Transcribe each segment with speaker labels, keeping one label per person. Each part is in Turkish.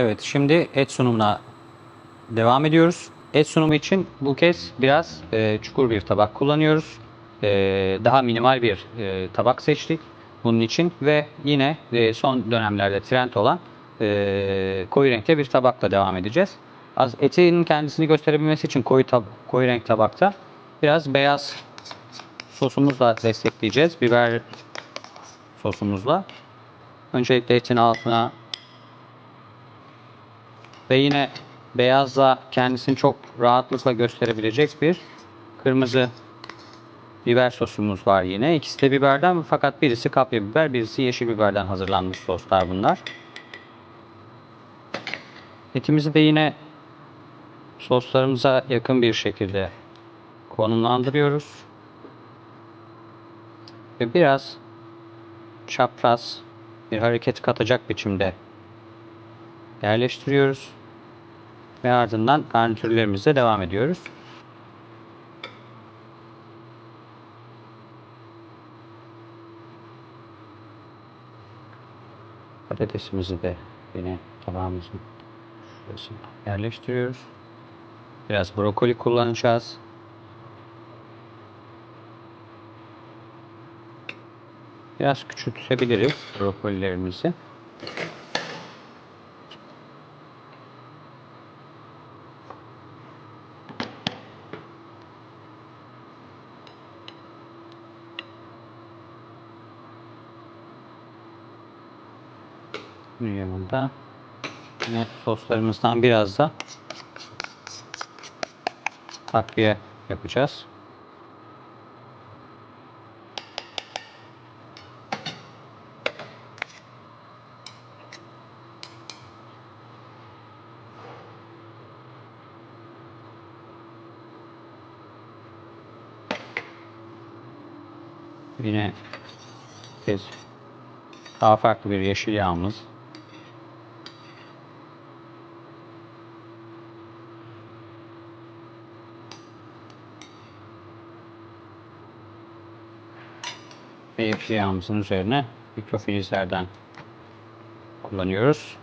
Speaker 1: Evet, şimdi et sunumuna devam ediyoruz. Et sunumu için bu kez biraz e, çukur bir tabak kullanıyoruz. E, daha minimal bir e, tabak seçtik bunun için ve yine e, son dönemlerde trend olan e, koyu renkte bir tabakla devam edeceğiz. Az etin kendisini gösterebilmesi için koyu tab koyu renk tabakta biraz beyaz sosumuzla destekleyeceğiz. Biber sosumuzla. Öncelikle etin altına ve yine beyazla kendisini çok rahatlıkla gösterebilecek bir kırmızı biber sosumuz var yine. İkisi de biberden fakat birisi kapya biber, birisi yeşil biberden hazırlanmış soslar bunlar. Etimizi de yine soslarımıza yakın bir şekilde konumlandırıyoruz. Ve biraz çapraz bir hareket katacak biçimde yerleştiriyoruz. Ve ardından garnitürlerimize devam ediyoruz. Patatesimizi de yine tabağımızın şurasına yerleştiriyoruz. Biraz brokoli kullanacağız. Biraz küçültebiliriz brokolilerimizi. Bunun yanında yine soslarımızdan biraz da takviye yapacağız. Yine biz daha farklı bir yeşil yağımız. Yeşil yağımızın üzerine mikrofilizlerden kullanıyoruz.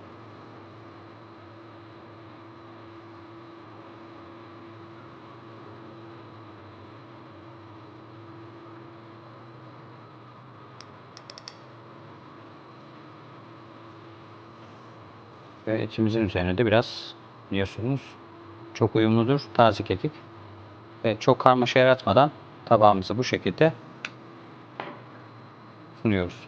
Speaker 1: Ve etimizin üzerine de biraz biliyorsunuz çok uyumludur taze kekik. Ve çok karmaşa yaratmadan tabağımızı bu şekilde sunuyoruz.